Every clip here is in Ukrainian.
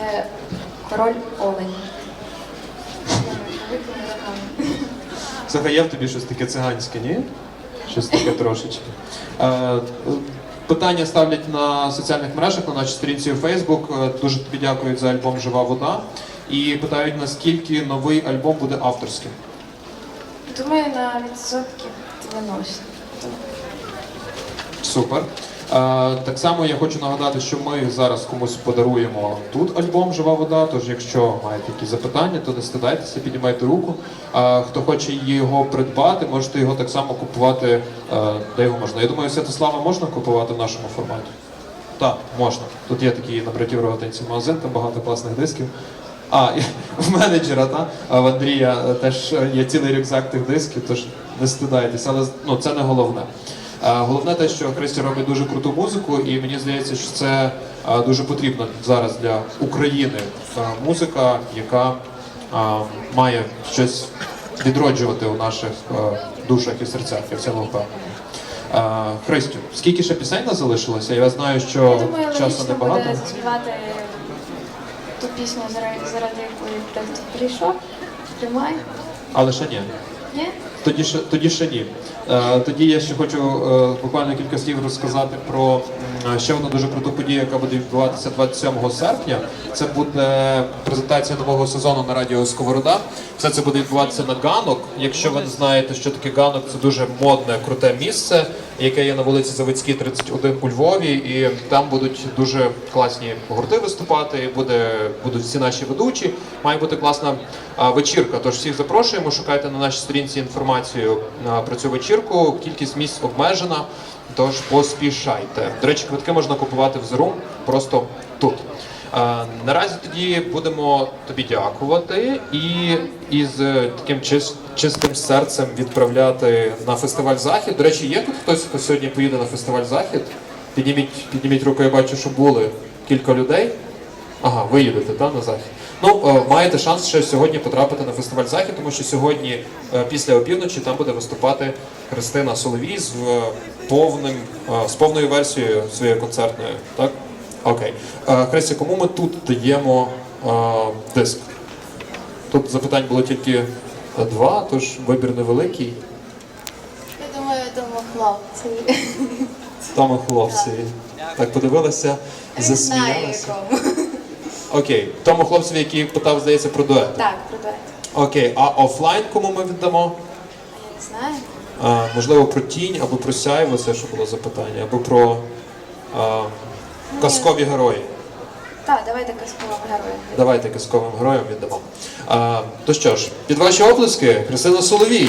циганської король олень. Слухай, є в тобі щось таке циганське, ні? Щось таке трошечки. Е, Питання ставлять на соціальних мережах, на нашій сторінці у Facebook. Е, Дуже тобі дякують за альбом Жива вода. І питають, наскільки новий альбом буде авторським. Думаю, на відсотків 90. Супер. Так само я хочу нагадати, що ми зараз комусь подаруємо тут альбом Жива вода. Тож, якщо маєте якісь запитання, то не стидайтеся, піднімайте руку. Хто хоче його придбати, можете його так само купувати, е, де його можна. Я думаю, Святослава можна купувати в нашому форматі? Так, можна. Тут є такий на братів Рогатинці магазин, там багато класних дисків. А, в менеджера, та? А в Андрія е, теж є цілий рюкзак тих дисків, тож не стидайтесь, але ну, це не головне. Головне те, що Христі робить дуже круту музику, і мені здається, що це дуже потрібно зараз для України музика, яка має щось відроджувати у наших душах і серцях. Я в цьому впевнений. Христю, скільки ще пісень нас залишилося? Я знаю, що Я думаю, часу небагато. буде заспівати ту пісню, заради, заради якої дехто прийшов. Тримай. Але ще ні. Тоді ще тоді ще ні. Е, тоді я ще хочу е, буквально кілька слів розказати про ще одну дуже круту подію, яка буде відбуватися 27 серпня. Це буде презентація нового сезону на радіо Сковорода. Все це буде відбуватися на ганок. Якщо ви не знаєте, що таке ганок, це дуже модне, круте місце, яке є на вулиці Заводській, 31 у Львові. І там будуть дуже класні гурти виступати. і Буде будуть всі наші ведучі. Має бути класна вечірка. Тож всіх запрошуємо. Шукайте на нашій сторінці інформацію про цю вечірку. Кількість місць обмежена, тож поспішайте. До речі, квитки можна купувати в Zoom просто тут. Наразі тоді будемо тобі дякувати і із е, таким чис- чистим серцем відправляти на фестиваль Захід. До речі, є тут хтось, хто сьогодні поїде на фестиваль Захід? Підніміть, підніміть руку, я бачу, що були кілька людей. Ага, ви їдете та, на захід. Ну, е, маєте шанс ще сьогодні потрапити на фестиваль захід, тому що сьогодні, е, після опівночі, там буде виступати Христина Соловій з е, повним з повною версією своєю концертною. Так? Окей. Христя, кому ми тут даємо диск? Тут запитань було тільки два, тож вибір невеликий. Я думаю, тому хлопці. Там і хлопці. Так знаю якому. Окей, тому хлопцеві, який питав, здається, про дует. Так, продайте. Окей, а офлайн кому ми віддамо? Я не знаю. А, можливо, про тінь або про сяйво, це що було запитання, або про а, казкові герої. Так, давайте казкового героя. Давайте казковим героям віддамо. А, то що ж, під ваші оплески, Христина Соловій.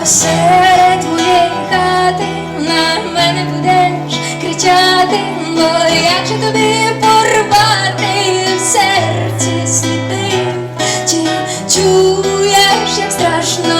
Посеред твоєї хати на мене будеш кричати, бо як же тобі порвати в серці сліди, чи чуєш, як страшно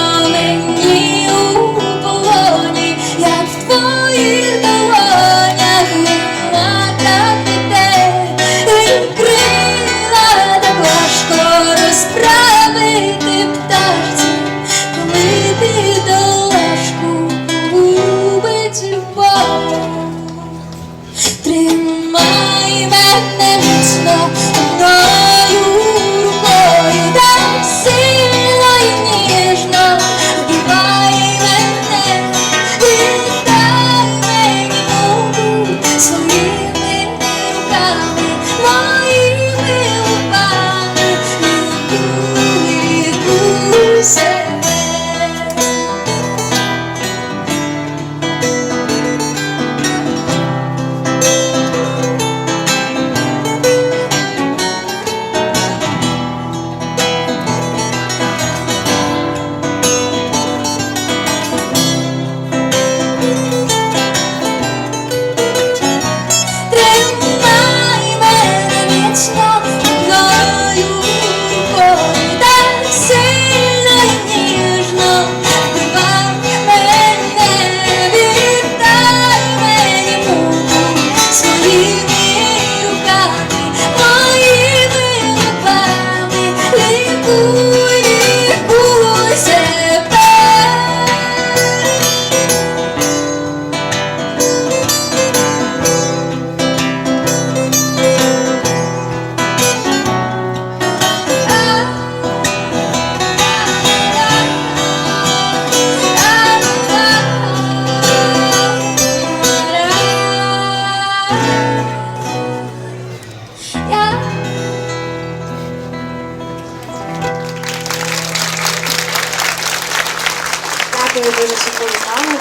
Дякую дуже, з нами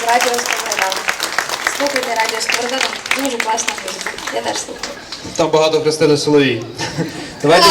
з радіо Сковорода. Слухайте радіо Сковорода, дуже класна музика. Я теж слухаю. Там багато Христини Соловій. Давайте